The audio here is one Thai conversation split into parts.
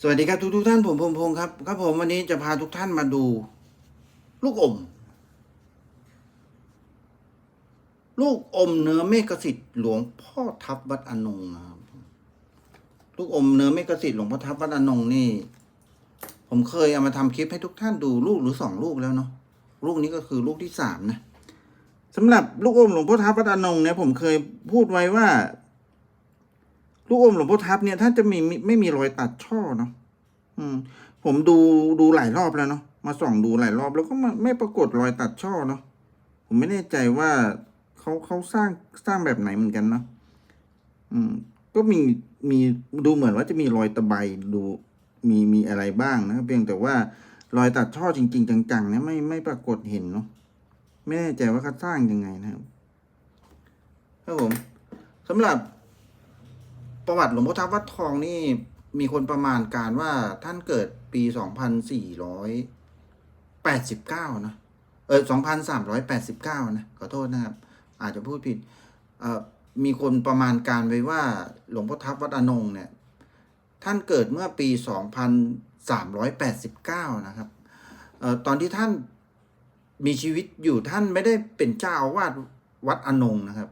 สวัสดีครับทุกทุกท่านผมพงพงษ์ครับครับผมวันนี้จะพาทุกท่านมาดู ลูกอม ลูกอมเนื้อเมฆสิทธิ์หลวงพ่อทับวัดอนงนะครับลูกอมเนื้อเมฆสิทธิ์หลวงพ่อทับวัดอนงนี่ ผมเคยเอามาทำคลิปให้ทุกท่านดูลูกหรือสองลูกแล้วเนาะลูกนี้ก็คือลูกที่สามนะสำหรับลูกอมหลวงพ่อทับวัดอนงเนี่ยผมเคยพูดไว้ว่า ลูกอมหลวงพ่อทับเนี่ยท่านจะมีไม่มีรอยตัดช่อเนาะอืม ผมดูดูหลายรอบแล้วเนาะมาส่องดูหลายรอบแล้วก็ไม่ปรากฏรอยตัดช่อเนาะผมไม่แน่ใจว่าเขาเขาสร้างสร้างแบบไหนเหมือนกันเนาะอืม ก็มีมีดูเหมือนว่าจะมีรอยตะไบดูมีมีอะไรบ้างนะเพียงแต่ว่ารอยตัดช่อจริง ๆ จังๆเนี่ยไม่ไม่ปรากฏเห็นเนาะไม่แน่ใจว่าเขาสร้างยังไงนะครับครับผมสำหรับ ประวัติหลวงพ่อทับวัดทองนี่มีคนประมาณการว่าท่านเกิดปีสองพันสี่ร้อยแปดสิบเก้านะ เออสองพันสามร้อยแปดสิบเก้านะ ขอโทษนะครับ อาจจะพูดผิด เอ่อ มีคนประมาณการไว้ว่าหลวงพ่อทับวัดอนงเนี่ย ท่านเกิดเมื่อปีสองพันสามร้อยแปดสิบเก้านะครับ เอ่อ ตอนที่ท่านมีชีวิตอยู่ท่านไม่ได้เป็นเจ้าอาวาสวัดอนงนะครับ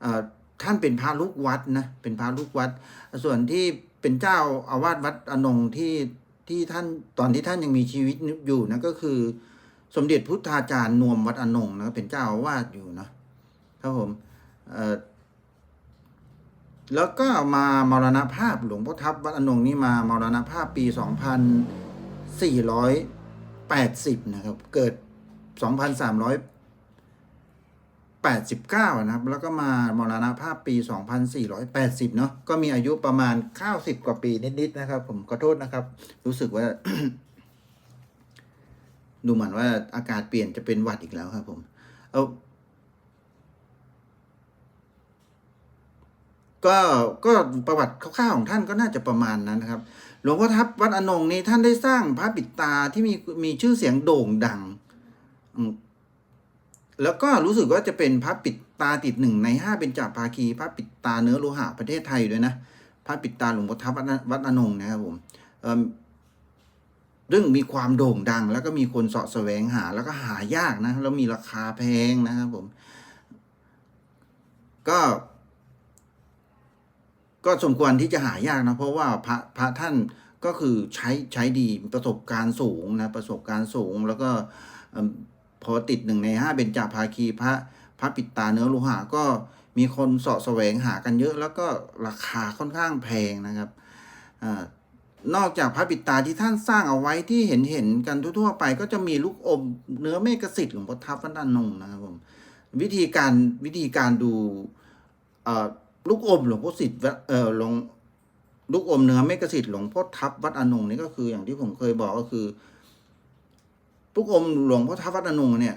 เอ่อ ท่านเป็นพระลูกวัดนะเป็นพระลูกวัด ส่วนที่เป็นเจ้าอาวาสวัดอนงที่ที่ท่านตอนที่ท่านยังมีชีวิตอยู่นะก็คือ สมเด็จพุทธาจารย์นวมวัดอนงนะเป็นเจ้าอาวาสอยู่นะครับผมแล้วก็มามรณภาพหลวงพ่อทัพวัดอนงนี่มามรณภาพปี 2480 นะครับ เกิด 2380 89 นะครับ แล้วก็มามรณภาพปี 2480 เนาะก็มีอายุประมาณ 90 กว่าปีนิด ๆ นะครับ ผมขอโทษนะครับ รู้สึกว่า ดูเหมือนว่าอากาศเปลี่ยนจะเป็นหวัดอีกแล้วครับผม เอาก็ก็ประวัติคร่าวๆของท่านก็น่าจะประมาณนั้นนะครับ หลวงพ่อทับวัดอนงนี้ท่านได้สร้างพระปิดตาที่มีมีชื่อเสียงโด่งดัง แล้วก็รู้สึกว่าจะเป็นพระปิดตาติดหนึ่งในห้าเป็นจ่าภาคีพระปิดตาเนื้อโลหะประเทศไทยด้วยนะพระปิดตาหลวงพ่อทับวัดอนวัดอนงนะครับผมเอ่อเรื่องมีความโด่งดัง แล้วก็มีคนเสาะแสวงหาแล้วก็หายากนะแล้วมีราคาแพงนะครับผม ก็ ก็สมควรที่จะหายากนะ เพราะว่าพระพระท่านก็คือใช้ใช้ดีประสบการณ์สูงนะประสบการณ์สูงแล้วก็ พอติดหนึ่งในห้าเบญจภาคีพระพระปิดตาเนื้อโลหะก็มีคนเสาะแสวงหากันเยอะ แล้วก็ราคาค่อนข้างแพงนะครับอนอกจากพระปิดตาที่ท่านสร้างเอาไว้ที่เห็นเห็นกันทั่วๆไป ก็จะมีลูกอมเนื้อเมฆสิทธิ์หลวงพ่อทับวัดด้านนงนะครับผมวิธีการวิธีการดูลูกอมหลวงพ่อสิทธิ์เออหลวงลูกอมเนื้อเมฆสิทธิ์หลวงพ่อทับวัดอนงนี่ก็คืออย่างที่ผมเคยบอกก็คือ ลูกอมหลวงพ่อทับวัดอนงเนี่ย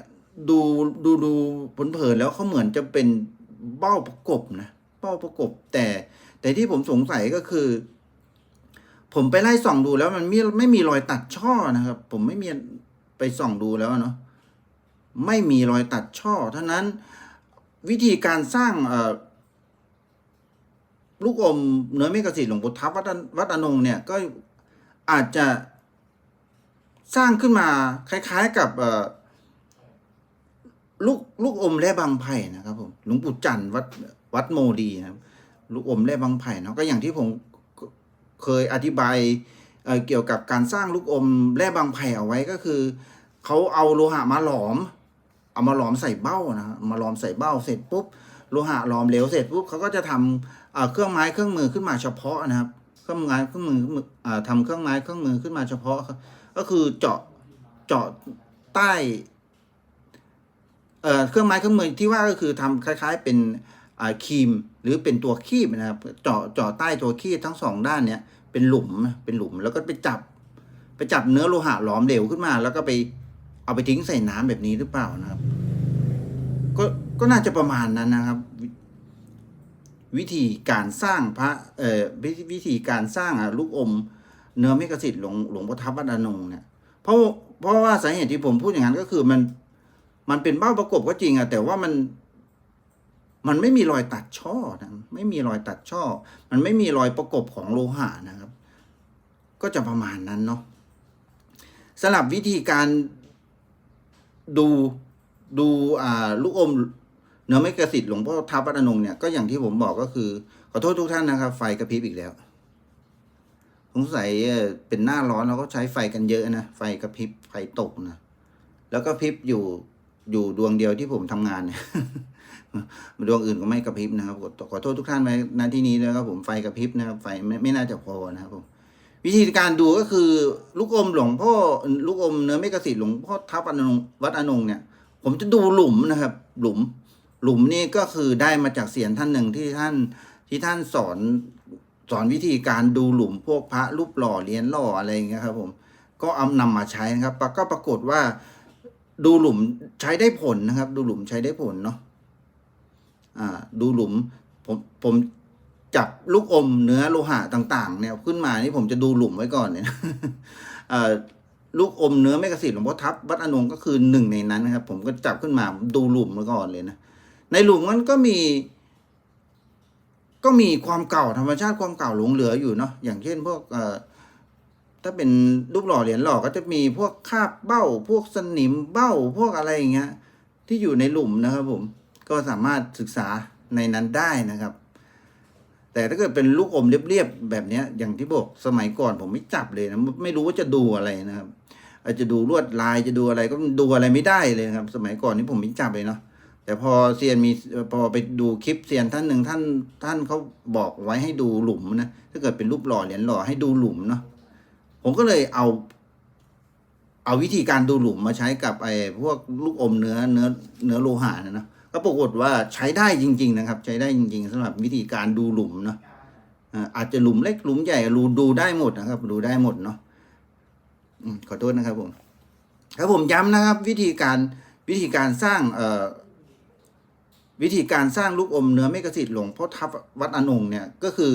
ดูดูดูผลเผินแล้วเขาเหมือนจะเป็นเบ้าประกบนะเบ้าประกบ แต่แต่ที่ผมสงสัยก็คือ ผมไปไล่ส่องดูแล้วมันไม่ไม่มีรอยตัดช่อนะครับ ผมไม่มีไปส่องดูแล้วเนาะไม่มีรอยตัดช่อเท่านั้นวิธีการสร้างเออลูกอมเนื้อเมฆสิทธิ์หลวงปู่ทับวัดวัดอนงเนี่ยก็อาจจะ สร้างขึ้นมาคล้ายๆกับลูกลูกอมแร่บางไผ่นะครับผมหลวงปู่จันทร์วัดวัดโมดีนะครับ ลูกอมแร่บางไผ่เนาะก็อย่างที่ผมเคยอธิบายเเกี่ยวกับการสร้างลูกอมแร่บางไผ่เอาไว้ก็คือเขาเอาโลหะมาหลอม เอามาหลอมใส่เบ้านะมาหลอมใส่เบ้าเสร็จปุ๊บโลหะหลอมเหลวเสร็จปุ๊บเขาก็จะทำเเครื่องไม้เครื่องมือขึ้นมาเฉพาะนะครับ เครื่องไม้เครื่องมืออ่าทำเครื่องไม้เครื่องมือขึ้นมาเฉพาะ ก็คือเจาะเจาะใต้เอ่อเครื่องไม้เครื่องมือที่ว่าก็คือทำคล้าย ๆ เป็นครีมหรือเป็นตัวคีบนะครับ เจาะเจาะใต้ตัวคีบทั้งสองด้านเนี้ยเป็นหลุมเป็นหลุมแล้วก็ไปจับ ไปจับเนื้อโลหะหลอมเหลวขึ้นมา แล้วก็ไปเอาไปทิ้งใส่น้ำแบบนี้หรือเปล่านะครับ ก็ก็น่าจะประมาณนั้นนะครับ วิธีการสร้างพระเอ่อวิธีการสร้างอะลูกอม เนื้อเมฆสิทธิ์หลวงหลวงพ่อทับวัดอนงเนี่ยเพราะเพราะว่าสาเหตุที่ผมพูดอย่างนั้นก็คือมันมันเป็นเบ้าประกบก็จริงอะแต่ว่ามันมันไม่มีรอยตัดช่อนะไม่มีรอยตัดช่อ มันไม่มีรอยประกบของโลหะนะครับ ก็จะประมาณนั้นเนาะสำหรับวิธีการดูดูอ่าลูกอม นื้อไม่กระสิทธิ์หลวงพ่อทับวัดอนงเนี่ยก็อย่างที่ผมบอกก็คือ ขอโทษทุกท่านนะครับ ไฟกระพริบอีกแล้วสงสัยเป็นหน้าร้อนเราก็ใช้ไฟกันเยอะนะไฟกระพริบไฟตกนะแล้วก็พริบอยู่อยู่ดวงเดียวที่ผมทำงานเนี่ยดวงอื่นก็ไม่กระพริบนะครับขอโทษทุกท่านไว้ณที่นี้ด้วยครับผมไฟกระพริบนะครับไฟไม่ไม่น่าจะพอนะครับผมวิธีการดูก็คือ ลูกอมหลวงพ่อลูกอมเนื้อเมกะสิทธิ์หลวงพ่อทับอนงวัดอนงเนี่ย ผมจะดูหลุมนะครับ หลุม หลุมนี่ก็คือได้มาจากเสียนท่านหนึ่งที่ท่านที่ท่านสอนสอนวิธีการดูหลุมพวกพระรูปหล่อเหรียญหล่ออะไรอย่างเงี้ยครับผมก็เอานำมาใช้นะครับก็ปรากฏว่าดูหลุมใช้ได้ผลนะครับ ดูหลุมใช้ได้ผลเนาะอ่าดูหลุมผมผมจับลูกอมเนื้อโลหะต่าง ๆ เนี่ยขึ้นมานี่ผมจะดูหลุมไว้ก่อนเนี่ยลูกอมเนื้อไม่กระสิทธิ์หลวงพ่อทับวัดอนงก็คือหนึ่งในนั้นนะครับ ผมก็จับขึ้นมาดูหลุมไว้ก่อนเลยนะ ในหลุมมันก็มี ก็มีความเก่าธรรมชาติความเก่าหลงเหลืออยู่เนาะอย่างเช่นพวกเอ่อถ้าเป็นรูปหล่อเหรียญหล่อก็จะมีพวกคาบเบ้า พวกสนิมเบ้าพวกอะไรอย่างเงี้ยที่อยู่ในหลุมนะครับผมก็สามารถศึกษาในนั้นได้นะครับ แต่ถ้าเกิดเป็นลูกอมเรียบๆแบบนี้อย่างที่บอกสมัยก่อนผมไม่จับเลยนะไม่รู้ว่าจะดูอะไรนะครับอาจจะดูลวดลายจะดูอะไรก็ดูอะไรไม่ได้เลยครับ สมัยก่อนนี่ผมไม่จับเลยเนาะ แต่พอเซียนมีพอไปดูคลิปเซียนท่านหนึ่งท่านท่านเขาบอกไว้ให้ดูหลุมนะถ้าเกิดเป็นรูปหล่อเหรียญหล่อให้ดูหลุมเนาะผมก็เลยเอา เอาวิธีการดูหลุมมาใช้กับไอ้พวกลูกอมเนื้อเนื้อเนื้อโลหะนะนะก็ปรากฏว่าใช้ได้จริง ๆ นะครับ ใช้ได้จริง ๆสำหรับวิธีการดูหลุมเนาะอาจจะหลุมเล็กหลุมใหญ่รูดูได้หมดนะครับ ดูได้หมดเนาะขอโทษนะครับผมครับผมย้ำนะครับ วิธีการวิธีการสร้างเอ่อ วิธีการสร้างลูกอมเนื้อเมกสิทธิ์หลวงพ่อทับวัดอนงเนี่ยก็คือ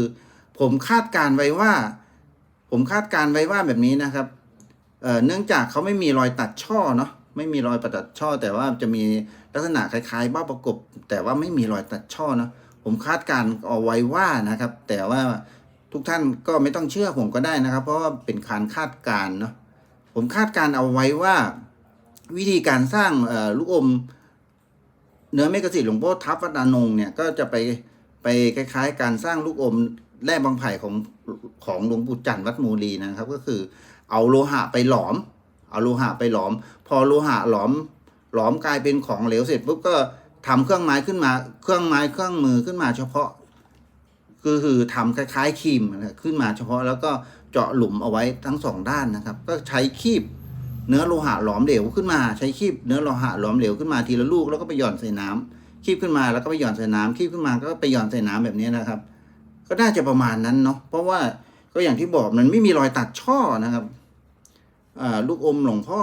ผมคาดการไว้ว่า ผมคาดการไว้ว่าแบบนี้นะครับเเนื่องจากเขาไม่มีรอยตัดช่อเนาะไม่มีรอยประตัดช่อ แต่ว่าจะมีลักษณะคล้ายๆบ้าประกบ แต่ว่าไม่มีรอยตัดช่อเนาะผมคาดการเอาไว้ว่านะครับ แต่ว่าทุกท่านก็ไม่ต้องเชื่อผมก็ได้นะครับ เพราะว่าเป็นการคาดการเนาะผมคาดการเอาไว้ว่า วิธีการสร้างลูกอม เนื้อเมกะสิทธิ์หลวงพ่อทับวัดอนงเนี่ยก็จะไปไปคล้ายๆ การสร้างลูกอมแร่บางไผ่ของของหลวงปู่จันทร์วัดมูลีนะครับ ก็คือเอาโลหะไปหลอม เอาโลหะไปหลอม พอโลหะหลอมหลอมกลายเป็นของเหลวเสร็จปุ๊บก็ทำเครื่องไม้ขึ้นมาเครื่องไม้เครื่องมือขึ้นมาเฉพาะคือคือทำคล้ายๆครีมนะครับขึ้นมาเฉพาะแล้วก็เจาะหลุมเอาไว้ทั้งสองด้านนะครับ ก็ใช้คีบ เนื้อโลหะหลอมเหลวขึ้นมาใช้คีบเนื้อโลหะหลอมเหลวขึ้นมาทีละลูกแล้วก็ไปหย่อนใส่น้ำคีบขึ้นมาแล้วก็ไปหย่อนใส่น้ำคีบขึ้นมาก็ไปหย่อนใส่น้ำแบบนี้นะครับ ก็น่าจะประมาณนั้นเนาะเพราะว่าก็อย่างที่บอกมันไม่มีรอยตัดช่อนะครับลูกอมหลวงพ่อ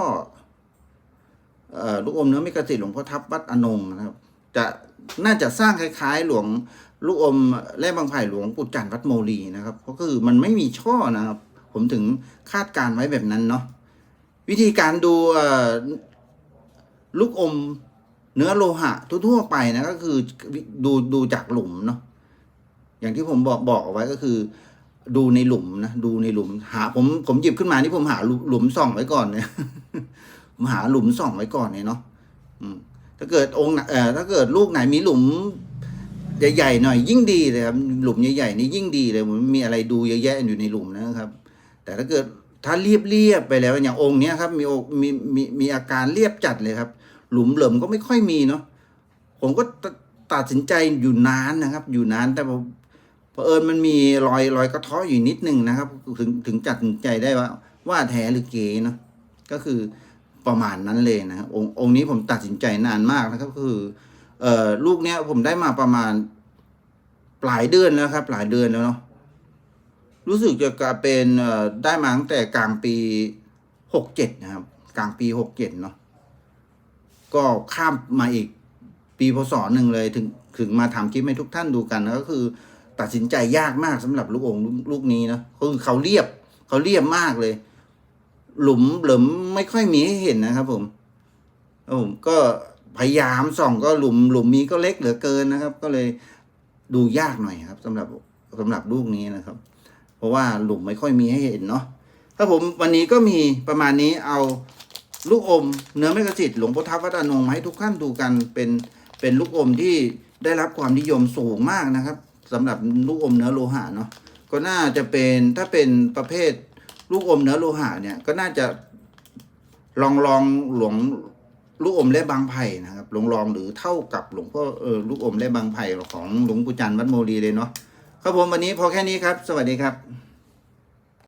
อลูกอมเนื้อไม่กระสิหลวงพ่อทับวัดอนงนะครับ จะน่าจะสร้างคล้ายๆ หลวงลูกอมแร่บางไผ่หลวงปู่จันทร์วัดโมลีนะครับ เพราะคือมันไม่มีช่อนะครับ ผมถึงคาดการไว้แบบนั้นเนาะ วิธีการดูลูกอมเนื้อโลหะทั่วๆไปนะก็คือดูดูจากหลุมเนาะอย่างที่ผมบอกบอกเอาไว้ก็คือ ดูในหลุมนะดูในหลุม หา ผมผมหยิบขึ้นมานี่ผมหาหลุมส่องไว้ก่อนเนี่ยผมหาหลุมส่องไว้ก่อนเนี่ยเนาะถ้าเกิดองค์เอ่อถ้าเกิดลูกไหนมีหลุมใหญ่ๆหน่อย ยิ่งดีเลยครับหลุมใหญ่ๆนี่ยิ่งดีเลยมันมีอะไรดูเยอะแยะอยู่ในหลุมนะครับ แต่ถ้าเกิด ถ้าเรียบเรียบไปแล้วอย่างองค์เนี้ยครับมีอกมีมีมีอาการเรียบจัดเลยครับ หลุมเหลิมก็ไม่ค่อยมีเนาะผมก็ตัดสินใจอยู่นานนะครับ อยู่นานแต่พอเผอิญมันมีรอยรอยกระเทาะอยู่นิดนึงนะครับ ถึงถึงจัดสินใจได้ว่าว่าแท้หรือเก๋เนาะก็คือประมาณนั้นเลยนะครับองค์องค์นี้ผมตัดสินใจนานมากนะครับก็คือเอ่อลูกเนี้ยผมได้มาประมาณหลายเดือนแล้วครับ หลายเดือนแล้วเนาะ รู้สึกจะกลายเป็นได้มาตั้งแต่กลางปีหกเจ็ดนะครับ กลางปีหกเจ็ดเนาะก็ข้ามมาอีกปีพศหนึ่งเลยถึงถึงมาทำคลิปให้ทุกท่านดูกันนะก็คือ ตัดสินใจยากมากสำหรับลูกองค์ลูกนี้นะคือเขาเรียบเขาเรียบมากเลย หลุมเหลิมไม่ค่อยมีให้เห็นนะครับผมผมก็พยายามส่องก็หลุมหลุมมีก็เล็กเหลือเกินนะครับ ก็เลยดูยากหน่อยครับสำหรับสำหรับลูกนี้นะครับ เพราะว่าหลุมไม่ค่อยมีให้เห็นเนาะครับผมวันนี้ก็มีประมาณนี้เอาลูกอมเนื้อเมกะสิทธิ์หลวงพ่อทัพวัดอนงมาให้ทุกท่านดูกันเป็นเป็นลูกอมที่ได้รับความนิยมสูงมากนะครับสำหรับลูกอมเนื้อโลหะเนาะก็น่าจะเป็นถ้าเป็นประเภทลูกอมเนื้อโลหะเนี่ยก็น่าจะลองลองหลวงลูกอมและบางไผ่นะครับลองลองหรือเท่ากับหลวงพ่อเออลูกอมและบางไผ่ของหลวงปู่จันทร์วัดโมลีเลยเนาะ ครับผมวันนี้พอแค่นี้ครับ สวัสดีครับ